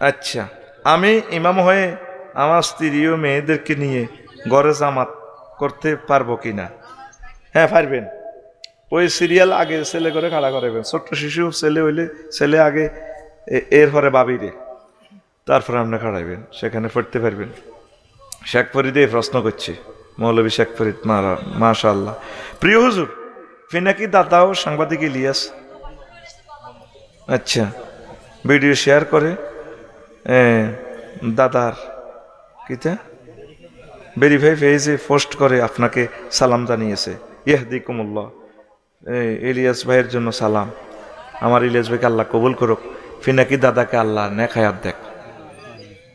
আচ্ছা আমি ইমাম হয়ে আমার স্ত্রী ও মেয়েদেরকে নিয়ে গড়ে জামাত করতে পারব কি না হ্যাঁ পারবেন। ওই সিরিয়াল আগে ছেলে করে খাড়া করাবেন ছোট্ট শিশু, ছেলে হইলে ছেলে আগে এর পরে বাবিরে। তারপরে আপনি খাড়াইবেন, সেখানে পড়তে পারবেন। শেখ ফরিদে প্রশ্ন করছে মৌলবী শেখ ফরিদ মাশা আল্লাহ প্রিয় হুজুর, ফিনাকি দাদা ও সাংবাদিক ইলিয়াস। আচ্ছা ভিডিও শেয়ার করে দাদার কিতা ভেরিফাই পেজে পোস্ট করে আপনাকে সালাম জানিয়েছে। ইহদিকুমুল্লাহ এই ইলিয়াস ভাইয়ের জন্য সালাম। আমার ইলিয়াস ভাইকে আল্লাহ কবুল করুক। ফিনাকি দাদাকে আল্লাহ নেখায়াত দেখ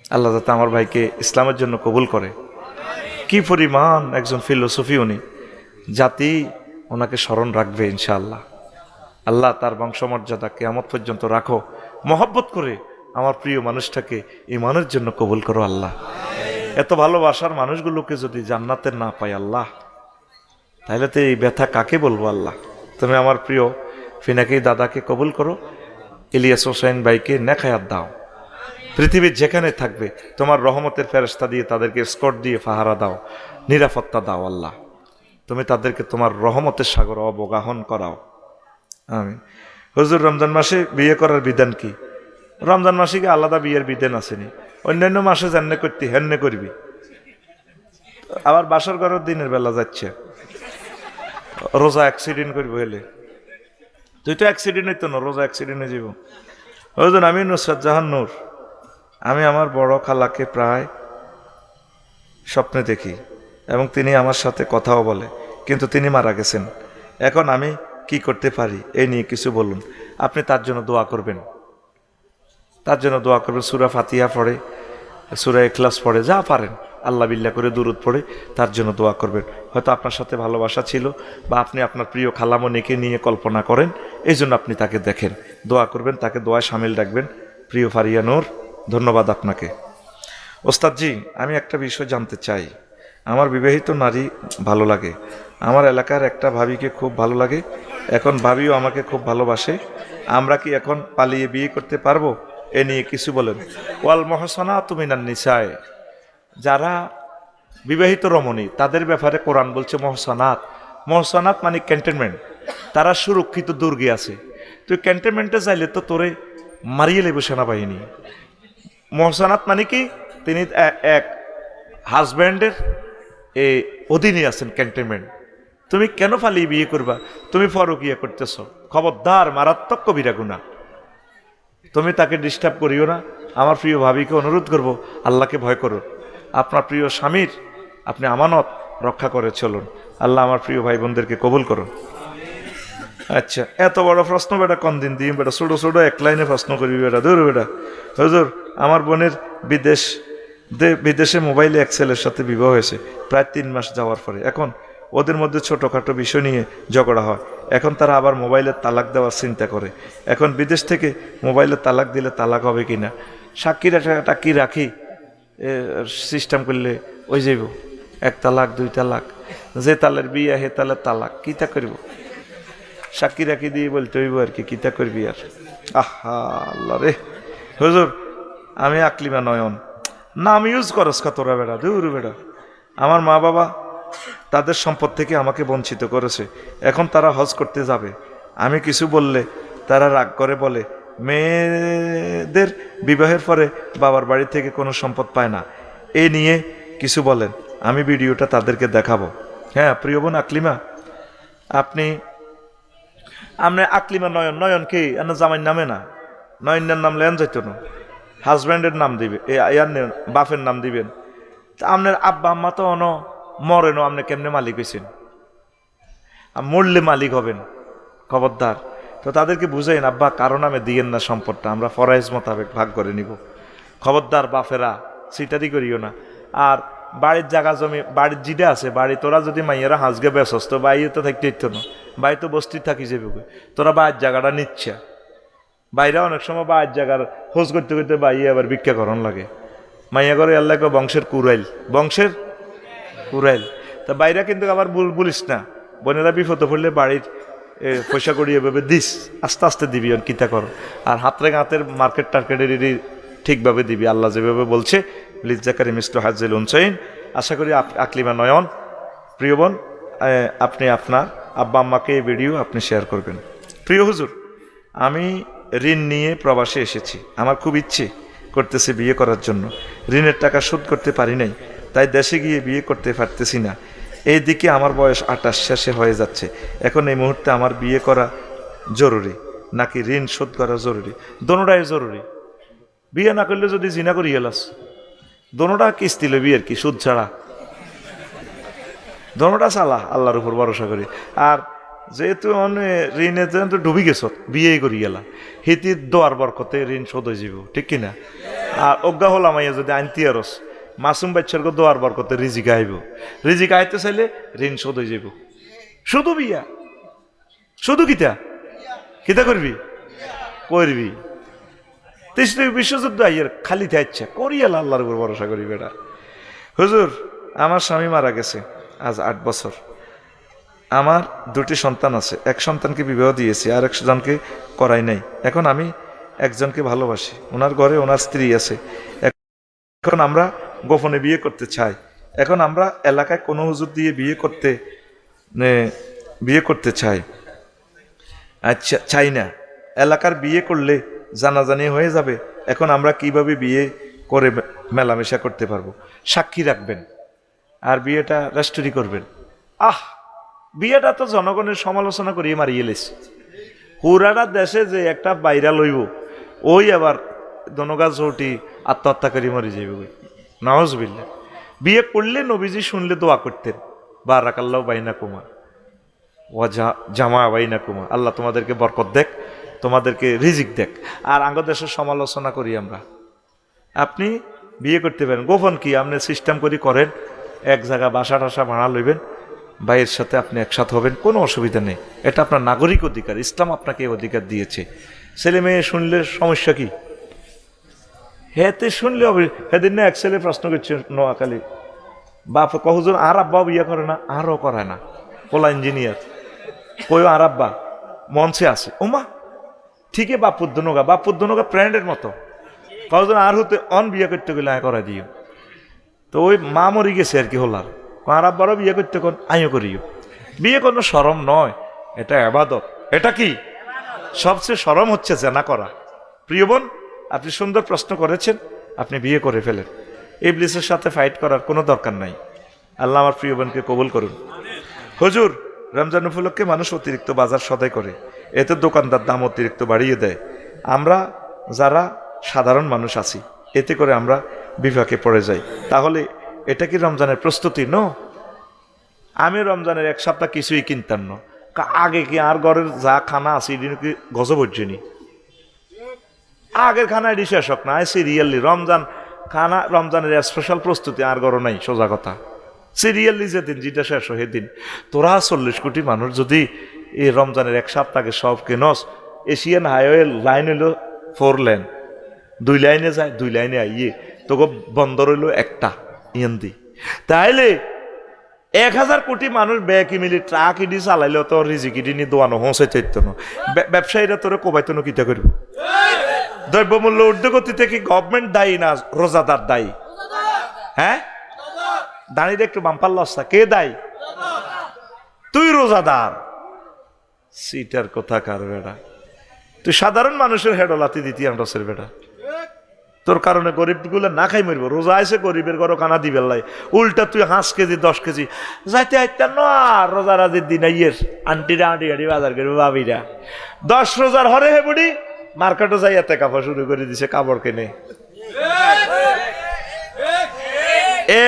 আল্লাহ দাদা আমার ভাইকে ইসলামের জন্য কবুল করে। কি পরিমাণ একজন ফিলোসফি উনি। জাতি ওনাকে স্মরণ রাখবে ইনশাআল্লাহ। আল্লাহ তার বংশমর্যাদা কেয়ামত পর্যন্ত রাখো। মহব্বত করে আমার প্রিয় মানুষটাকে ইমানের জন্য কবুল করো আল্লাহ। এত ভালোবাসার মানুষগুলোকে যদি জান্নাতে না পাই আল্লাহ তাহলে তো এই ব্যথা কাকে বলব আল্লাহ? তুমি আমার প্রিয় ফিনাকি দাদাকে কবুল করো, ইলিয়াস হোসেন ভাইকে নেখায়াত দাও। পৃথিবীর যেখানে থাকবে তোমার রহমতের ফেরস্তা দিয়ে তাদেরকে স্কট দিয়ে ফাহারা দাও, নিরাপত্তা দাও আল্লাহ। তুমি তাদেরকে তোমার রহমতের সাগর অবগাহন করাও। আমি হজুর রমজান মাসে বিয়ে করার বিধান কি? রমজান মাসে কি আলাদা বিয়ের বিধান আসেনি অন্যান্য মাসে জান্নে করতে, হেন্নে করবি। আবার বাসর ঘরের দিনের বেলা যাচ্ছে। রোজা অ্যাক্সিডেন্ট করব হলে। তুই তো অ্যাক্সিডেন্ট হইতো না, রোজা অ্যাক্সিডেন্টে যাব। ওই জন্য আমি নুসরাত জাহান নূর। আমি আমার বড় খালাকে প্রায় স্বপ্নে দেখি এবং তিনি আমার সাথে কথাও বলে, কিন্তু তিনি মারা গেছেন। এখন আমি কি করতে পারি? এই নিয়ে কিছু বলুন। আপনি তার জন্য দোয়া করবেন। তার জন্য দোয়া করবেন, সুরা ফাতিহা পড়ে, সুরা এখলাস পড়ে, যা পারেন। আল্লাহ বিল্লাহ করে দূরত পড়ে, তার জন্য দোয়া করবেন। হয়তো আপনার সাথে ভালোবাসা ছিল বা আপনি আপনার প্রিয় খালামনিকে নিয়ে কল্পনা করেন এই জন্য আপনি তাকে দেখেন। দোয়া করবেন, তাকে দোয়ায় সামিল রাখবেন। প্রিয় ফারিয়া নূর, ধন্যবাদ আপনাকে। ওস্তাদজি, আমি একটা বিষয় জানতে চাই। আমার বিবাহিত নারী ভালো লাগে। আমার এলাকার একটা ভাবিকে খুব ভালো লাগে। এখন ভাবিও আমাকে খুব ভালোবাসে। আমরা কি এখন পালিয়ে বিয়ে করতে পারব? এ নিয়ে কিছু বলেন। ওয়াল মহসনা তুমি না নিশায় যারা বিবাহিত রমণী, তাদের ব্যাপারে কোরআন বলছে মহসানাত। মহসানাত মানে ক্যান্টনমেন্ট। তারা সুরক্ষিত দুর্গে আছে। তুই ক্যান্টনমেন্টে চাইলে তো তোরে মারিয়ে লেবে সেনাবাহিনী। মহসানাত মানে কি? তিনি এক হাজব্যান্ডের এ অধীনে আছেন ক্যান্টনমেন্ট। তুমি কেন ফালিয়ে বিয়ে করবা? তুমি ফরকিয়া করতেছ। খবরদার, মারাত্মক কবিরা গুণা তুমি তাকে ডিস্টার্ব করিও না। আমার প্রিয় ভাবিকে অনুরোধ করব, আল্লাহকে ভয় করো। আপনার প্রিয় স্বামীর আপনি আমানত রক্ষা করে চলুন। আল্লাহ আমার প্রিয় ভাই বোনদেরকে কবুল করুন। আচ্ছা এত বড় প্রশ্ন বেটা, কোন দিন দিই বেটা? ছোটো ছোটো এক লাইনে প্রশ্ন করবি বেটা দূর বেটা। হুজুর, আমার বোনের বিদেশ বিদেশে মোবাইলে এক ছেলের সাথে বিবাহ হয়েছে, প্রায় তিন মাস যাওয়ার পরে। এখন ওদের মধ্যে ছোটোখাটো বিষয় নিয়ে ঝগড়া হয়। এখন তারা আবার মোবাইলের তালাক দেওয়ার চিন্তা করে। এখন বিদেশ থেকে মোবাইলের তালাক দিলে তালাক হবে কি না সাক্ষীর টাকি রাখি? সিস্টেম করলে ওই যাইব। এক তালাক, দুই তালাক। যে তালের বিয়ে, হে তালের তালাক কিতা করব? সাক্ষী রাখি দিয়ে বলতে হইব আর কি কিতা করবি আর? আহা, আল্লাহ রে। হুজুর, আমি আকলিমা নয়ন। নাম ইউজ করস তোরা বেড়া? দূর বেড়া। আমার মা বাবা তাদের সম্পদ থেকে আমাকে বঞ্চিত করেছে। এখন তারা হজ করতে যাবে। আমি কিছু বললে তারা রাগ করে, বলে, মেয়েদের বিবাহের পরে বাবার বাড়ি থেকে কোনো সম্পদ পায় না। এ নিয়ে কিছু বলেন। আমি ভিডিওটা তাদেরকে দেখাবো। হ্যাঁ প্রিয় বোন আকলিমা, আপনি আপনি আকলিমা নয়ন নয়ন কি? এনে জামাইর নামে না? নয়নের নাম লেন যাইতো না। হাজব্যান্ডের নাম দিবে। ইয়ার বাপের নাম দিবেন। তা আপনার আব্বা আম্মা তো অন মরেনও আপনি কেমনে মালিক হয়েছেন মরলে মালিক হবেন, খবরদার। তো তাদেরকে বুঝাইন আব্বা, কারও নামে দিয়েন না সম্পদটা, আমরা ফরাইজ মোতাবেক ভাগ করে নিব। খবরদার বাফেরা সিটারি করিও না। আর বাড়ির জায়গা জমি, বাড়ির জিডে আছে, বাড়ি তোরা যদি মাইয়েরা হাঁসগে বেসস, তো বাইরে তো থাকতে ইচ্ছ না। বাড়ি তো বস্তি থাকি যাবে। তোরা বাইরের জায়গাটা নিচ্ছে। বাইরে অনেক সময় বাইরের জায়গার খোঁজ করতে করতে বাইরে আবার ভিক্ষাকরণ লাগে। মাইয়া করে আল্লাহ বংশের কুরাইল বংশের কুরাইল তা বাইরা কিন্তু আবার বল- বলিস না, বোনেরা বিপদে পড়লে বাড়ির পয়সা করি এভাবে দিস, আস্তে আস্তে দিবি আর কিতা কর। আর হাতরে গাঁতের মার্কেট টার্কেটের ঠিকভাবে দিবি, আল্লাহ যেভাবে বলছে, লিজ্জাকারি মিস্টু হাজিল উনসাইন। আশা করি আকলিমা নয়ন, প্রিয় বোন আপনি আপনার আব্বা আম্মাকে এই ভিডিও আপনি শেয়ার করবেন। প্রিয় হুজুর, আমি ঋণ নিয়ে প্রবাসে এসেছি, আমার খুব ইচ্ছে করতেছে বিয়ে করার জন্য। ঋণের টাকা শোধ করতে পারি নাই তাই দেশে গিয়ে বিয়ে করতে পারতেছি না। এইদিকে আমার বয়স আটাশ, শেষে হয়ে যাচ্ছে। এখন এই মুহূর্তে আমার বিয়ে করা জরুরি, নাকি ঋণ শোধ করা জরুরি? দোনোটাই জরুরি। বিয়ে না করলে যদি জিনা করি গেলাস দোনোটা কিস্তি লবি আর কি, সুদ ছাড়া। দোনোটা চালা, আল্লাহর উপর ভরসা করি। আর যেহেতু ঋণে তো ডুবি গেছ বিয়ে করি গেলা। হিতির দোয়ার বরকতে ঋণ শোধ হয়ে যাব ঠিক কিনা? আর অজ্ঞা হলাম যদি আনতি আরস। মাসুম বাচ্চার দোয়ার বরকতে রিজিক আইব। রিজিক আইতে চাইলে ঋণ শোধ হয়ে যাব শুধু বিয়া? শুধু কিতা? কিতা করবি? করবি। তৃষ্ণিক বিশ্বযুদ্ধ আইয়ার খালি থাকছে করিয়াল আল্লাহর উপর ভরসা করি বেটা। হুজুর, আমার স্বামী মারা গেছে আজ আট বছর। আমার দুটি সন্তান আছে। এক সন্তানকে বিবাহ দিয়েছি, আর একজনকে করাই নাই। এখন আমি একজনকে ভালোবাসি। ওনার ঘরে ওনার স্ত্রী আছে। এখন আমরা গোপনে বিয়ে করতে চাই এখন আমরা এলাকায় কোনো হুজুর দিয়ে বিয়ে করতে বিয়ে করতে চাই। আচ্ছা চাই না। এলাকার বিয়ে করলে জানাজানি হয়ে যাবে। এখন আমরা কীভাবে বিয়ে করে মেলামেশা করতে পারব? সাক্ষী রাখবেন। আর বিয়েটা রেস্টরি করবেন। আহ! বিয়েটা তো জনগণের সমালোচনা করিয়ে মারিয়ে লেছে। হুরারা দেশে যে একটা বাইরা লইব ওই আবার দনগা চৌটি আত্মহত্যা করে মরে যাবে ওই নওয়াজ বিয়ে করলে নবীজি শুনলে দোয়া করতেন। বা রাকাল্লাহ বাইনা কুমা ও জা- জামা বাইনা কুমা আল্লাহ তোমাদেরকে বরকত দেখ, তোমাদেরকে রিজিক দেখ। আর আঙ্গ দেশের সমালোচনা করি আমরা। আপনি বিয়ে করতে পারেন। গোপন কি? আপনি সিস্টেম করি করেন। এক জায়গা বাসা টাসা ভাড়া লইবেন। ভাইয়ের সাথে আপনি একসাথে হবেন। কোনো অসুবিধা নেই। এটা আপনার নাগরিক অধিকার। ইসলাম আপনাকে অধিকার দিয়েছে। ছেলে মেয়ে শুনলে সমস্যা কি? হেতে শুনলে হবে। সেদিন না এক ছেলে প্রশ্ন করছে নোয়াখালী। বাপ কহজন আর আব্বা বিয়ে করে না? আরও করে না। পোলা ইঞ্জিনিয়ার কই আর আব্বা? মঞ্চে আছে। ওমা ঠিকই বাপুর দনগা বাপুর দনগা ফ্রেন্ডের মতো। কজন আর হতে অন বিয়ে করতে গেলে আয় করা দিও। তো ওই মা মরি গেছে আর কি হলার। আর আব্বারও বিয়ে করতে কোন আইও করিও। বিয়ে কোনো সরম নয়, এটা আবাদত এটা কি? সবচেয়ে সরম হচ্ছে জেনা করা। প্রিয় বোন আপনি সুন্দর প্রশ্ন করেছেন, আপনি বিয়ে করে ফেলেন। ইবলিসের সাথে ফাইট করার কোনো দরকার নাই। আল্লাহ আমার প্রিয় বোনকে কবুল করুন। হুজুর, রমজান উপলক্ষে মানুষ অতিরিক্ত বাজার সদাই করে। এতে দোকানদার দাম অতিরিক্ত বাড়িয়ে দেয়। আমরা যারা সাধারণ মানুষ আছি, এতে করে আমরা বিভাগে পড়ে যাই। তাহলে এটা কি রমজানের প্রস্তুতি? ন। আমি রমজানের এক সপ্তাহ কিছুই কিনতাম না। আগে কি আর ঘরের যা খানা আছে এদিন কি গজব হচ্ছে নি? আগের খানা এটি শেষ হোক না সিরিয়ালি রমজান খানা, রমজানের স্পেশাল প্রস্তুতি আর গরো নাই, সোজা কথা। সিরিয়ালি যেদিন, যেটা শেষ হয় সেদিন। তোরা চল্লিশ কোটি মানুষ যদি এই রমজানের এক সপ্তাহে সব কেনস, এশিয়ান হাইওয়ে লাইন হইল ফোর লেন। দুই লাইনে যায়, দুই লাইনে আইয়ে, তোকে বন্দর হইল একটা, ইয়েন্দি। তাইলে এক হাজার কোটি মানুষ ব্যাকি মিলি ট্রাক ইডি চালাইলেও তো রিজিক ইডি নি দোয়ানো না? ব্য- ব্যবসায়ীরা তোরে কোবাইতো না, কিতা করব? দ্রব্যমূল্য ঊর্ধ্বগতিতে কি গভর্নমেন্ট দায়ী না, রোজাদার দায়ী? হ্যাঁ? দাঁড়িয়ে একটু বাম্পার লস্তা কে দায়ী? তুই রোজাদার। সিটার কথা কার বেড়া? তুই সাধারণ মানুষের হেডলাতি দিতি আন্ডসের বেটা তোর কারণে গরিবগুলো না খাই মরবো, রোজা আছে গরিবের ঘর কানা দিবে লাই। উল্টা তুই হাঁস কেজি, দশ কেজি। যাইতে আইতে না রোজা রাজির দিন আইয়ের। আন্টিরা আন্টি আন্টি বাজার করবে বাবিরা। দশ রোজার হরে হে বুড়ি মার্কেটও যাই এতে কাপড় শুরু করে দিছে, কাপড় কিনে।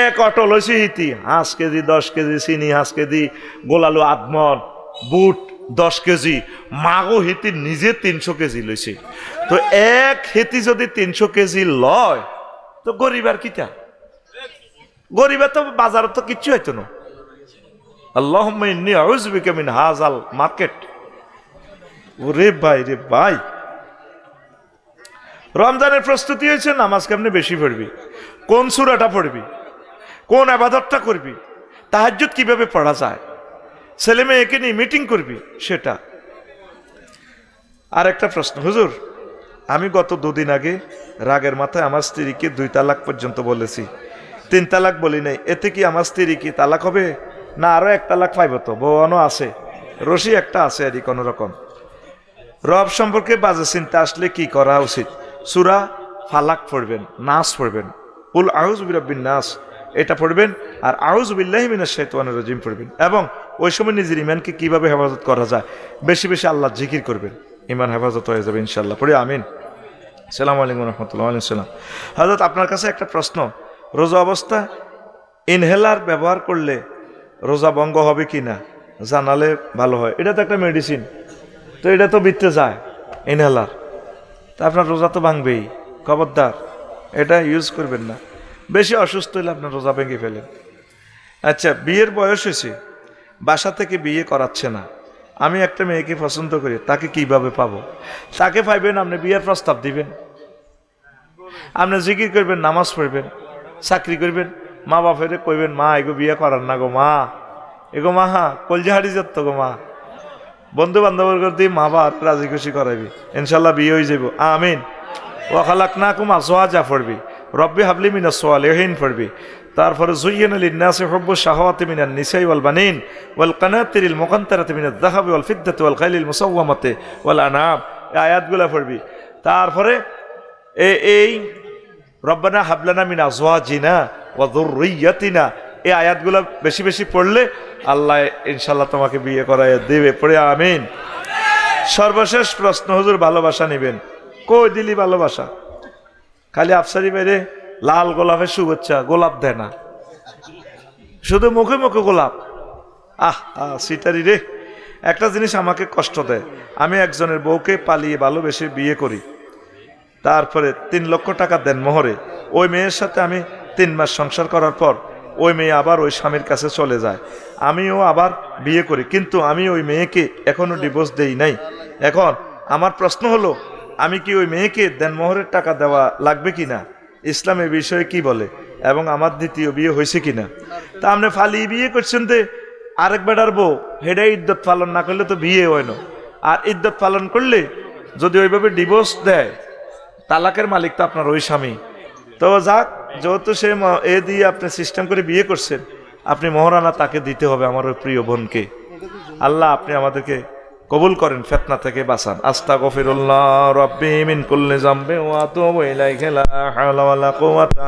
এক অটো লইছি হিতি হাঁস কেজি, দশ কেজি, চিনি, হাঁস কেজি, গোলালু আদমন, বুট, দশ কেজি। মাগো হিতি নিজে তিনশো কেজি লইছে। তো এক হেতি যদি তিনশো কেজি লয়, তো গরিবার কিটা গরিবের তো বাজারে তো কিচ্ছু হইতো না। আল্লাহ মিন হাজাল মার্কেট। ওরে ভাই, রে ভাই। রমজানের প্রস্তুতি হয়েছে, নামাজ কেমনে বেশি পড়বি? কোন সুরাটা পড়বি? কোন আবাদতটা করবি? তাহাজ্জুদ কীভাবে পড়া যায়? ছেলে মেয়েকে নিয়ে মিটিং করবি, সেটা। আর একটা প্রশ্ন, হুজুর, আমি গত দুদিন আগে রাগের মাথায় আমার স্ত্রীকে দুই তালাক পর্যন্ত বলেছি। তিন তালাক বলি নাই, এতে কি আমার স্ত্রী কি তালাক হবে? না আরও এক তালাক পাইব তো বউয়ানো আছে, রশি একটা আছে আর কোনো রকম রব সম্পর্কে বাজে চিন্তা আসলে কি করা উচিত? সুরা ফালাক পড়বেন, নাস পড়বেন। উল আউজ বিরব্বিন নাস, এটা পড়বেন আর আউজ বিল্লাহি মিনাশ শাইতানির রাজিম পড়বেন। এবং ওই সময় নিজের ইমানকে কীভাবে হেফাজত করা যায়, বেশি বেশি আল্লাহ জিকির করবেন। ইমান হেফাজত হয়ে যাবে ইনশাল্লাহ পড়ি, আমিন। সালাম আলাইকুম রহমতুল্লাহ সালাম হজরত আপনার কাছে একটা প্রশ্ন। রোজা অবস্থা ইনহেলার ব্যবহার করলে রোজা ভঙ্গ হবে কি না জানালে ভালো হয়। এটা তো একটা মেডিসিন তো এটা তো বিতে যায়, ইনহেলার। তা আপনার রোজা তো ভাঙবেই। খবরদার, এটা ইউজ করবেন না। বেশি অসুস্থ হলে আপনার রোজা ভেঙে ফেলেন। আচ্ছা বিয়ের বয়স হয়েছে। বাসা থেকে বিয়ে করাচ্ছে না। আমি একটা মেয়েকে পছন্দ করি, তাকে কীভাবে পাবো? তাকে পাইবেন, আপনি বিয়ের প্রস্তাব দিবেন। আপনি জিকির করবেন, নামাজ পড়বেন, চাকরি করবেন। মা বাপের কইবেন, মা, এগো বিয়ে করার না গো মা। এগো মা হা কলজাহারি যাত গো মা। বন্ধু বান্ধবের দিয়ে মা বাপ রাজি খুশি করাবি ইনশাল্লাহ বিয়ে হয়ে যাব। আমিন। ওয়াখালাক না কুমা যা পড়বি রব্বি হাবলি মিনা সোয়াল এহিন পড়বি তারপরে জুইয়ান আলী নাসে হব্বু শাহওয়াতি মিনান নিসাই ওয়াল বানিন, ওয়াল কানাতিরিল মুকান্তারাতি মিনাদ দাহাবি ওয়াল ফিদ্দাতি ওয়াল খাইলিল মুসাওয়ামাতে ওয়াল আনাব আয়াতগুলা পড়বি তারপরে এ, এই রব্বানা হাবলানা মিনা জোয়া জিনা ওয়া যুররিয়াতিনা। এই আয়াতগুলো বেশি বেশি পড়লে আল্লাহ ইনশাল্লাহ তোমাকে বিয়ে করাই দেবে। পড়ে আমিন। সর্বশেষ প্রশ্ন, হুজুর ভালোবাসা নেবেন। কই দিলি ভালোবাসা? খালি আফসারি বাইরে লাল গোলাপের শুভেচ্ছা, গোলাপ দেয় না। শুধু মুখে মুখে গোলাপ। আহ আহ, সিটারি রে। একটা জিনিস আমাকে কষ্ট দেয়। আমি একজনের বউকে পালিয়ে ভালোবেসে বিয়ে করি। তারপরে তিন লক্ষ টাকা দেন মোহরে। ওই মেয়ের সাথে আমি তিন মাস সংসার করার পর ওই মেয়ে আবার ওই স্বামীর কাছে চলে যায়। আমিও আবার বিয়ে করি, কিন্তু আমি ওই মেয়েকে এখনও ডিভোর্স দেই নাই। এখন আমার প্রশ্ন হলো, আমি কি ওই মেয়েকে দেনমোহরের টাকা দেওয়া লাগবে কি না ইসলাম এ বিষয়ে কি বলে? এবং আমার দ্বিতীয় বিয়ে হয়েছে কি না তা আপনি ফালিয়ে বিয়ে করছেন তো আরেক বেটার বউ হেডে ইদ্যত পালন না করলে তো বিয়ে হয় না। আর ইদ্যত পালন করলে যদি ওইভাবে ডিভোর্স দেয়, তালাকের মালিক তো আপনার ওই স্বামী। তো যাক যেহেতু সে এ দিয়ে আপনি সিস্টেম করে বিয়ে করছেন, আপনি মহারানা তাকে দিতে হবে আমার ওই প্রিয় বোনকে। আল্লাহ আপনি আমাদেরকে কবুল করেন, ফেতনা থেকে বাঁচান। আস্তা গফিরুল্লাহ রব্বি মিন কুল্লি জামবে ওয়া তুবু ইলাইহি, লা হাওলা ওয়ালা কুওয়াতা